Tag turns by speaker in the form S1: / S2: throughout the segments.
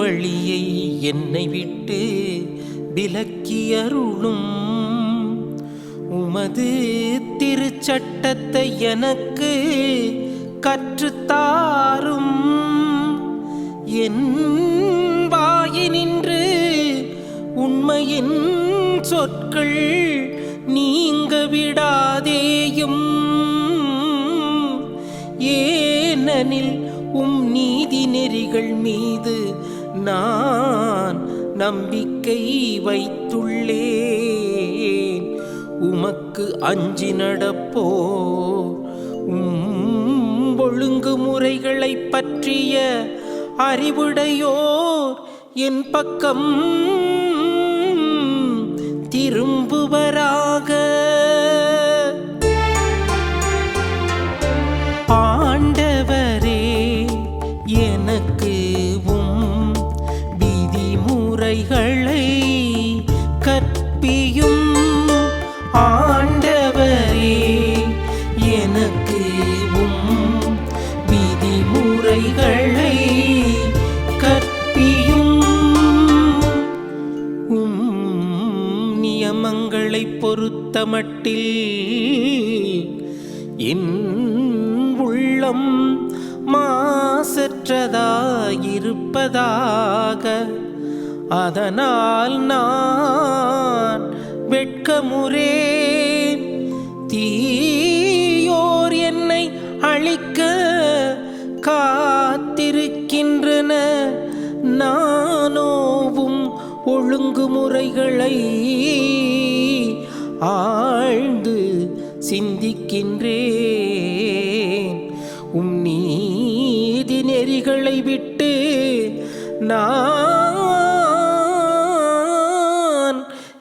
S1: வழியை என்னை விட்டு விலக்கியருளும் உமது திருச்சட்டத்தை எனக்கு கற்றுத்தாரும் என் வாயினின்று உண்மையின் சொற்கள் நீங்க விடாதேயும். ஏனெனில் உம் நீதி நெறிகள் மீது நான் நம்பிக்கை வைத்துள்ளேன். உமக்கு அஞ்சி நடப்போ உம் ஒழுங்குமுறைகளை பற்றிய அறிவுடையோர். என் பக்கம் திரும்புவராக பொறுத்தமட்டில் என் உள்ளம் மாசற்றதாயிருப்பதாக. அதனால் நான் வெட்கமுறேன். தீயோர் என்னை அழிக்க காத்திருக்கின்றன. நானோவும் ஒழுங்குமுறைகளை ஆழ்ந்து சிந்திக்கின்றேன். உம் நீதி நெறிகளை விட்டு நான்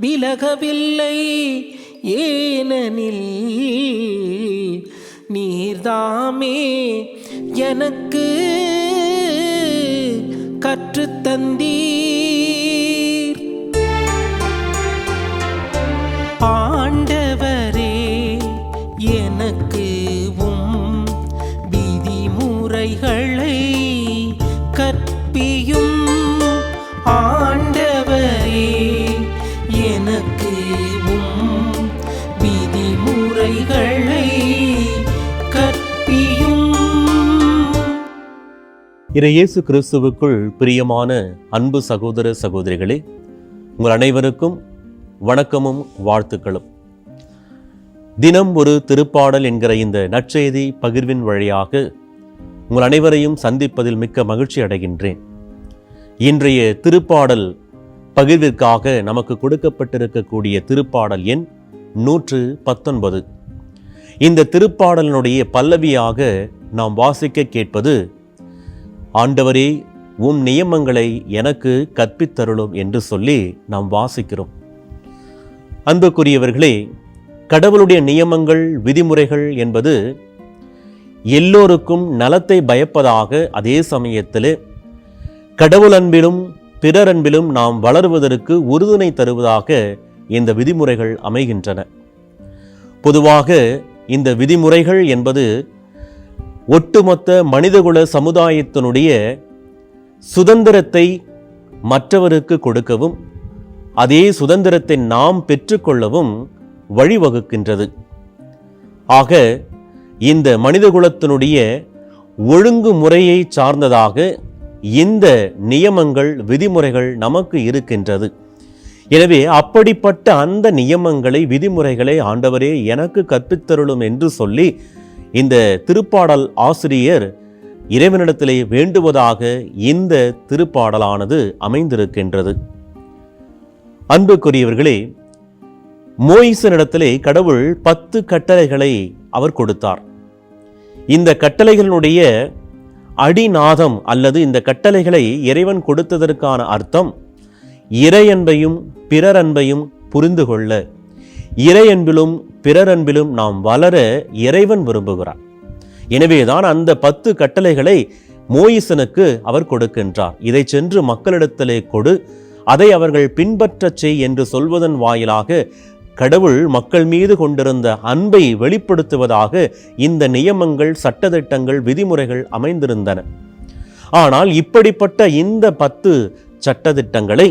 S1: விலகவில்லை. ஏனெனில் நீர்தாமே எனக்கு கற்றுத்தந்தீர் தேவும் விதிமுறைகளை கற்பியும்.
S2: இறையேசு கிறிஸ்துவுக்குள் பிரியமான அன்பு சகோதர சகோதரிகளே உங்கள் அனைவருக்கும் வணக்கமும் வாழ்த்துக்களும். தினம் ஒரு திருப்பாடல் என்கிற இந்த நற்செய்தி பகிர்வின் வழியாக உங்கள் அனைவரையும் சந்திப்பதில் மிக்க மகிழ்ச்சி அடைகின்றேன். இன்றைய திருப்பாடல் பகிர்விற்காக நமக்கு கொடுக்கப்பட்டிருக்கக்கூடிய திருப்பாடல் எண் நூற்று பத்தொன்பது. இந்த திருப்பாடலினுடைய பல்லவியாக நாம் வாசிக்க கேட்பது ஆண்டவரே உம் நியமங்களை எனக்கு கற்பித்தருளும் என்று சொல்லி நாம் வாசிக்கிறோம். அன்புக்குரியவர்களே கடவுளுடைய நியமங்கள் விதிமுறைகள் என்பது எல்லோருக்கும் நலத்தை பயப்பதாக அதே சமயத்தில் கடவுள் அன்பிலும் பிறரன்பிலும் நாம் வளருவதற்கு உறுதுணை தருவதாக இந்த விதிமுறைகள் அமைகின்றன. பொதுவாக இந்த விதிமுறைகள் என்பது ஒட்டுமொத்த மனிதகுல சமுதாயத்தினுடைய சுதந்திரத்தை மற்றவருக்கு கொடுக்கவும் அதே சுதந்திரத்தை நாம் பெற்றுக்கொள்ளவும் வழிவகுக்கின்றது. ஆக இந்த மனிதகுலத்தினுடைய ஒழுங்குமுறையை சார்ந்ததாக இந்த நியமங்கள் விதிமுறைகள் நமக்கு இருக்கின்றது. எனவே அப்படிப்பட்ட அந்த நியமங்களை விதிமுறைகளை ஆண்டவரே எனக்கு கற்பித்தருளும் என்று சொல்லி இந்த திருப்பாடல் ஆசிரியர் இறைவனிடத்திலே வேண்டுவதாக இந்த திருப்பாடலானது அமைந்திருக்கின்றது. அன்புக்குரியவர்களே மோயிசனிடத்திலே கடவுள் பத்து கட்டளைகளை அவர் கொடுத்தார். இந்த கட்டளைகளினுடைய அடிநாதம் அல்லது இந்த கட்டளைகளை இறைவன் கொடுத்ததற்கான அர்த்தம் இறையன்பையும் பிறரன்பையும் புரிந்து கொள்ள. இறையன்பிலும் பிறரன்பிலும் நாம் வளர இறைவன் விரும்புகிறார். எனவேதான் அந்த பத்து கட்டளைகளை மோயிசனுக்கு அவர் கொடுக்கின்றார். இதை சென்று மக்களிடத்திலே கொடு அதை அவர்கள் பின்பற்றச் செய் என்று சொல்வதன் வாயிலாக கடவுள் மக்கள் மீது கொண்டிருந்த அன்பை வெளிப்படுத்துவதாக இந்த நியமங்கள் சட்டதிட்டங்கள் விதிமுறைகள் அமைந்திருந்தன. ஆனால் இப்படிப்பட்ட இந்த பத்து சட்டதிட்டங்களை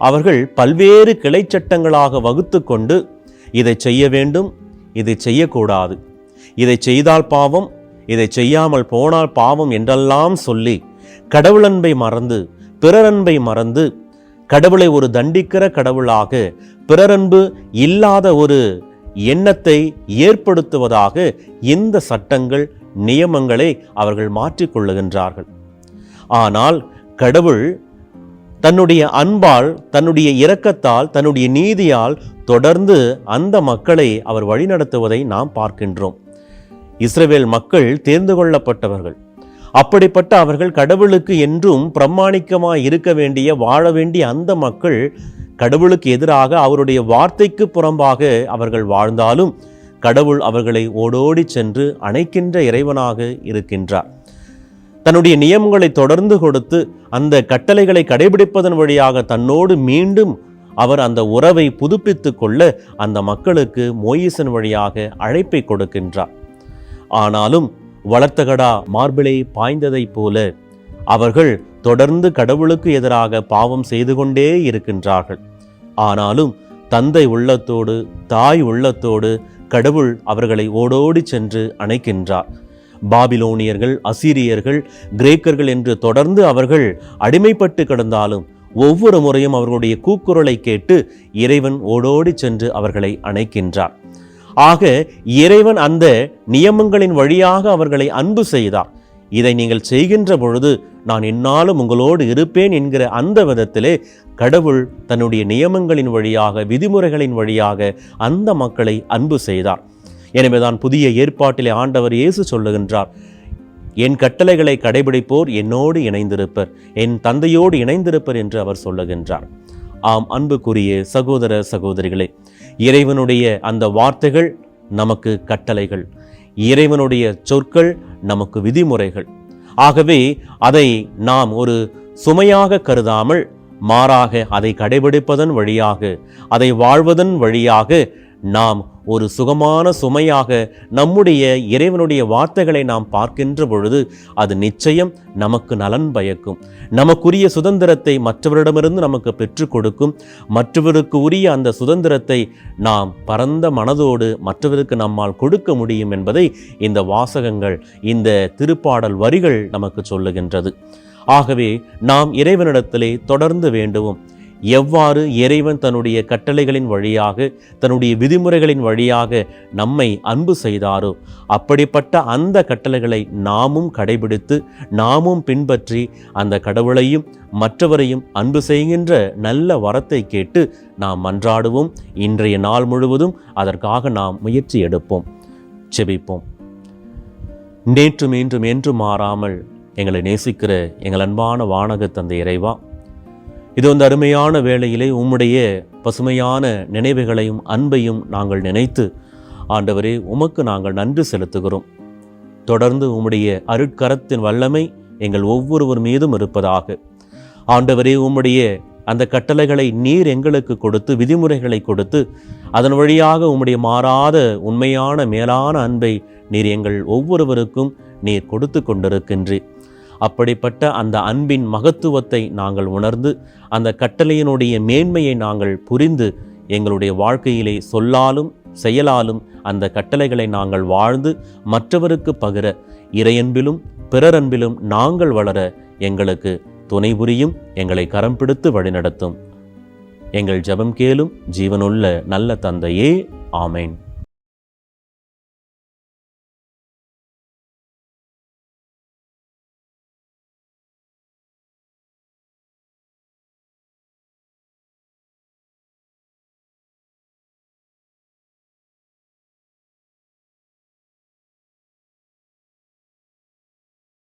S2: அவர்கள் பல்வேறு கிளை சட்டங்களாக வகுத்து கொண்டு இதை செய்ய வேண்டும் இதை செய்யக்கூடாது. இதை செய்தால் பாவம் இதை செய்யாமல் போனால் பாவம் என்றெல்லாம் சொல்லி கடவுளன்பை மறந்து பிறரன்பை மறந்து கடவுளை ஒரு தண்டிக்கிற கடவுளாக பிறரன்பு இல்லாத ஒரு எண்ணத்தை ஏற்படுத்துவதாக இந்த சட்டங்கள் நியமங்களை அவர்கள் மாற்றிக்கொள்ளுகின்றார்கள் ஆனால் கடவுள் தன்னுடைய அன்பால் தன்னுடைய இரக்கத்தால் தன்னுடைய நீதியால் தொடர்ந்து அந்த மக்களை அவர் வழிநடத்துவதை நாம் பார்க்கின்றோம். இஸ்ரேல் மக்கள் தேர்ந்து கொள்ளப்பட்டவர்கள். அப்படிப்பட்ட அவர்கள் கடவுளுக்கு என்றும் பிரமாணிக்கமாய் இருக்க வேண்டிய வாழ வேண்டிய அந்த மக்கள் கடவுளுக்கு எதிராக அவருடைய வார்த்தைக்கு புறம்பாக அவர்கள் வாழ்ந்தாலும் கடவுள் அவர்களை ஓடோடி சென்று அணைக்கின்ற இறைவனாக இருக்கின்றார். தன்னுடைய நியமங்களை தொடர்ந்து கொடுத்து அந்த கட்டளைகளை கடைபிடிப்பதன் வழியாக தன்னோடு மீண்டும் அவர் அந்த உறவை புதுப்பித்து கொள்ள அந்த மக்களுக்கு மோயிசன் வழியாக அழைப்பை கொடுக்கின்றார். ஆனாலும் வளர்த்தகடா மார்பிளை பாய்ந்ததைப் போல அவர்கள் தொடர்ந்து கடவுளுக்கு எதிராக பாவம் செய்து கொண்டே இருக்கின்றார்கள். ஆனாலும் தந்தை உள்ளத்தோடு தாய் உள்ளத்தோடு கடவுள் அவர்களை ஓடோடி சென்று அணைக்கின்றார். பாபிலோனியர்கள் அசீரியர்கள் கிரேக்கர்கள் என்று தொடர்ந்து அவர்கள் அடிமைப்பட்டு கிடந்தாலும் ஒவ்வொரு முறையும் அவர்களுடைய கூக்குரலை கேட்டு இறைவன் ஓடோடி சென்று அவர்களை அணைக்கின்றார். ஆக இறைவன் அந்த நியமங்களின் வழியாக அவர்களை அன்பு செய்தார். இதை நீங்கள் செய்கின்ற பொழுது நான் என்னாலும் உங்களோடு இருப்பேன் என்கிற அந்த விதத்திலே கடவுள் தன்னுடைய நியமங்களின் வழியாக விதிமுறைகளின் வழியாக அந்த மக்களை அன்பு செய்தார். எனவேதான் புதிய ஏற்பாட்டிலே ஆண்டவர் இயேசு சொல்லுகின்றார் என் கட்டளைகளை கடைபிடிப்போர் என்னோடு இணைந்திருப்பர் என் தந்தையோடு இணைந்திருப்பர் என்று அவர் சொல்லுகின்றார். ஆம் அன்புக்குரிய சகோதர சகோதரிகளே இறைவனுடைய அந்த வார்த்தைகள் நமக்கு கட்டளைகள் இறைவனுடைய சொற்கள் நமக்கு விதிமுறைகள். ஆகவே அதை நாம் ஒரு சுமையாக கருதாமல் மாறாக அதை கடைபிடிப்பதன் வழியாக அதை வாழ்வதன் வழியாக நாம் ஒரு சுகமான சுமையாக நம்முடைய இறைவனுடைய வார்த்தைகளை நாம் பார்க்கின்ற பொழுது அது நிச்சயம் நமக்கு நலன் பயக்கும். நமக்குரிய சுதந்திரத்தை மற்றவரிடமிருந்து நமக்கு பெற்றுக் கொடுக்கும். மற்றவருக்கு உரிய அந்த சுதந்திரத்தை நாம் பரந்த மனதோடு மற்றவருக்கு நம்மால் கொடுக்க முடியும் என்பதை இந்த வாசகங்கள் இந்த திருப்பாடல் வரிகள் நமக்கு சொல்லுகின்றது. ஆகவே நாம் இறைவனிடத்திலே தொடர்ந்து வேண்டுவோம். எவ்வாறு இறைவன் தன்னுடைய கட்டளைகளின் வழியாக தன்னுடைய விதிமுறைகளின் வழியாக நம்மை அன்பு செய்தாரோ அப்படிப்பட்ட அந்த கட்டளைகளை நாமும் கடைபிடித்து நாமும் பின்பற்றி அந்த கடவுளையும் மற்றவரையும் அன்பு செய்கின்ற நல்ல வரத்தை கேட்டு நாம் மன்றாடுவோம். இன்றைய நாள் முழுவதும் அதற்காக நாம் முயற்சி எடுப்போம். செபிப்போம் நேற்றும் இன்றும் என்றும் மாறாமல் எங்களை நேசிக்கிற எங்கள் அன்பான வானக தந்தை இறைவா இது வந்து அருமையான வேளையிலே உம்முடைய பசுமையான நினைவுகளையும் அன்பையும் நாங்கள் நினைத்து ஆண்டவரே உமக்கு நாங்கள் நன்றி செலுத்துகிறோம். தொடர்ந்து உம்முடைய அருட்கரத்தின் வல்லமை எங்கள் ஒவ்வொருவர் மீதும் இருப்பதாக. ஆண்டவரே உம்முடைய அந்த கட்டளைகளை நீர் எங்களுக்கு கொடுத்து விதிமுறைகளை கொடுத்து அதன் வழியாக உம்முடைய மாறாத உண்மையான மேலான அன்பை நீர் எங்கள் ஒவ்வொருவருக்கும் நீர் கொடுத்து கொண்டிருக்கின்றீர். அப்படிப்பட்ட அந்த அன்பின் மகத்துவத்தை நாங்கள் உணர்ந்து அந்த கட்டளையினுடைய மேன்மையை நாங்கள் புரிந்து எங்களுடைய வாழ்க்கையிலே சொல்லாலும் செயலாலும் அந்த கட்டளைகளை நாங்கள் வாழ்ந்து மற்றவருக்கு பகிர இறையன்பிலும் பிறரன்பிலும் நாங்கள் வளர எங்களுக்கு துணை புரியும் எங்களை கரம் பிடித்து வழிநடத்தும். எங்கள் ஜெபம் கேளும் ஜீவனுள்ள நல்ல தந்தையே ஆமேன்.